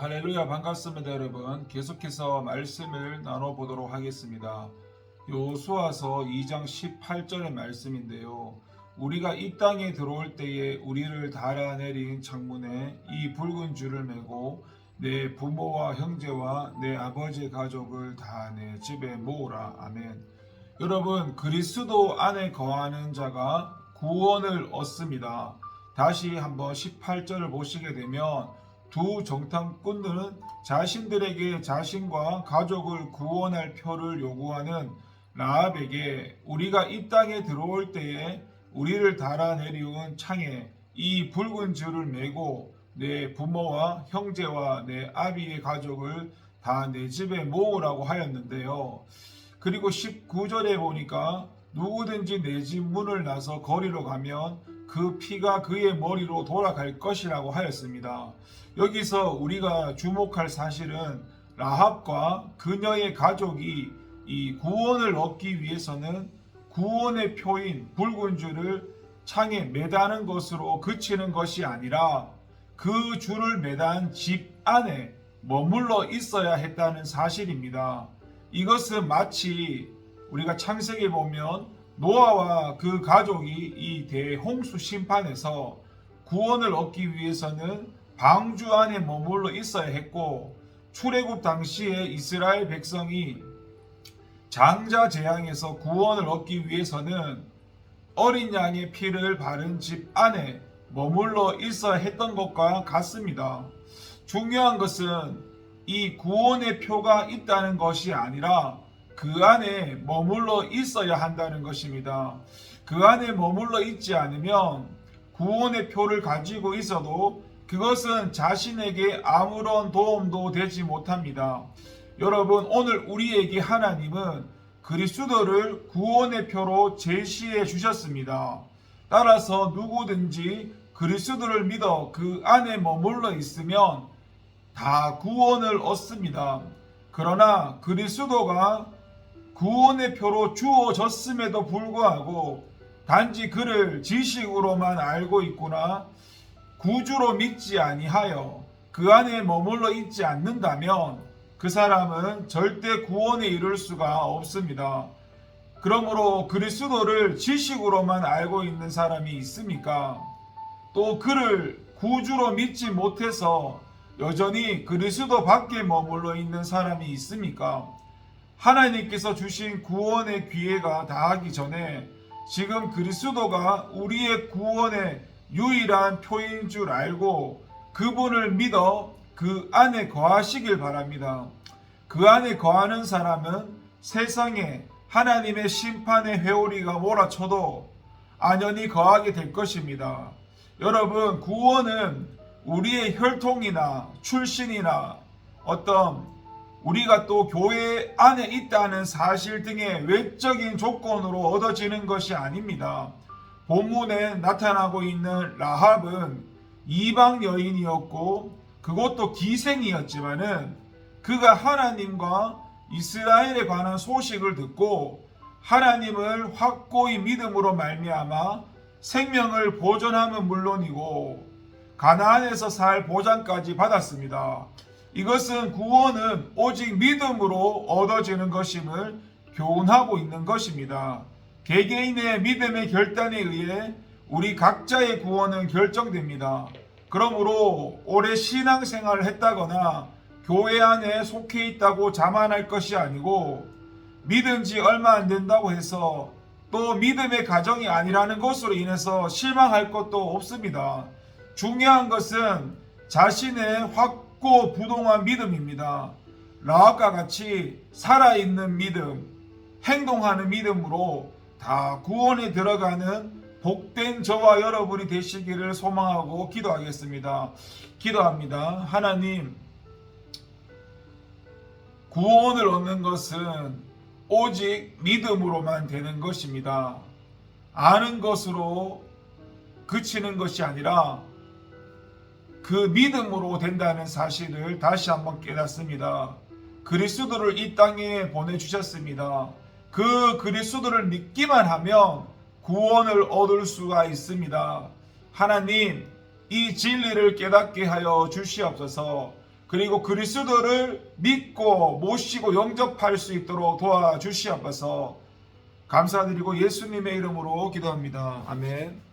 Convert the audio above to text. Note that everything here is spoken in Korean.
할렐루야 반갑습니다 여러분. 계속해서 말씀을 나눠보도록 하겠습니다. 요수아서 2장 18절의 말씀인데요. 우리가 이 땅에 들어올 때에 우리를 달아내린 창문에 이 붉은 줄을 메고 내 부모와 형제와 내 아버지 가족을 다 내 집에 모으라. 아멘. 여러분 그리스도 안에 거하는 자가 구원을 얻습니다. 다시 한번 18절을 보시게 되면 두 정탐꾼들은 자신들에게 자신과 가족을 구원할 표를 요구하는 라합에게 우리가 이 땅에 들어올 때에 우리를 달아내리운 창에 이 붉은 줄을 메고 내 부모와 형제와 내 아비의 가족을 다 내 집에 모으라고 하였는데요. 그리고 19절에 보니까 누구든지 내 집 문을 나서 거리로 가면 그 피가 그의 머리로 돌아갈 것이라고 하였습니다. 여기서 우리가 주목할 사실은 라합과 그녀의 가족이 이 구원을 얻기 위해서는 구원의 표인 붉은 줄을 창에 매다는 것으로 그치는 것이 아니라 그 줄을 매단 집 안에 머물러 있어야 했다는 사실입니다. 이것은 마치 우리가 창세기 보면 노아와 그 가족이 이 대홍수 심판에서 구원을 얻기 위해서는 방주 안에 머물러 있어야 했고 출애굽 당시에 이스라엘 백성이 장자 재앙에서 구원을 얻기 위해서는 어린 양의 피를 바른 집 안에 머물러 있어야 했던 것과 같습니다. 중요한 것은 이 구원의 표가 있다는 것이 아니라 그 안에 머물러 있어야 한다는 것입니다. 그 안에 머물러 있지 않으면 구원의 표를 가지고 있어도 그것은 자신에게 아무런 도움도 되지 못합니다. 여러분, 오늘 우리에게 하나님은 그리스도를 구원의 표로 제시해 주셨습니다. 따라서 누구든지 그리스도를 믿어 그 안에 머물러 있으면 다 구원을 얻습니다. 그러나 그리스도가 구원의 표로 주어졌음에도 불구하고 단지 그를 지식으로만 알고 있구나 구주로 믿지 아니하여 그 안에 머물러 있지 않는다면 그 사람은 절대 구원에 이를 수가 없습니다. 그러므로 그리스도를 지식으로만 알고 있는 사람이 있습니까? 또 그를 구주로 믿지 못해서 여전히 그리스도 밖에 머물러 있는 사람이 있습니까? 하나님께서 주신 구원의 기회가 다하기 전에 지금 그리스도가 우리의 구원의 유일한 표인 줄 알고 그분을 믿어 그 안에 거하시길 바랍니다. 그 안에 거하는 사람은 세상에 하나님의 심판의 회오리가 몰아쳐도 안연히 거하게 될 것입니다. 여러분, 구원은 우리의 혈통이나 출신이나 어떤 우리가 또 교회 안에 있다는 사실 등의 외적인 조건으로 얻어지는 것이 아닙니다. 본문에 나타나고 있는 라합은 이방 여인이었고 그것도 기생이었지만은 그가 하나님과 이스라엘에 관한 소식을 듣고 하나님을 확고히 믿음으로 말미암아 생명을 보존함은 물론이고 가나안에서 살 보장까지 받았습니다. 이것은 구원은 오직 믿음으로 얻어지는 것임을 교훈하고 있는 것입니다. 개개인의 믿음의 결단에 의해 우리 각자의 구원은 결정됩니다. 그러므로 오래 신앙생활을 했다거나 교회 안에 속해 있다고 자만할 것이 아니고 믿은 지 얼마 안 된다고 해서 또 믿음의 가정이 아니라는 것으로 인해서 실망할 것도 없습니다. 중요한 것은 자신의 확 고 부동한 믿음입니다. 라합과 같이 살아있는 믿음, 행동하는 믿음으로 다 구원에 들어가는 복된 저와 여러분이 되시기를 소망하고 기도하겠습니다. 기도합니다. 하나님, 구원을 얻는 것은 오직 믿음으로만 되는 것입니다. 아는 것으로 그치는 것이 아니라 그 믿음으로 된다는 사실을 다시 한번 깨닫습니다. 그리스도를 이 땅에 보내주셨습니다. 그 그리스도를 믿기만 하면 구원을 얻을 수가 있습니다. 하나님, 이 진리를 깨닫게 하여 주시옵소서. 그리고 그리스도를 믿고 모시고 영접할 수 있도록 도와주시옵소서 감사드리고 예수님의 이름으로 기도합니다. 아멘.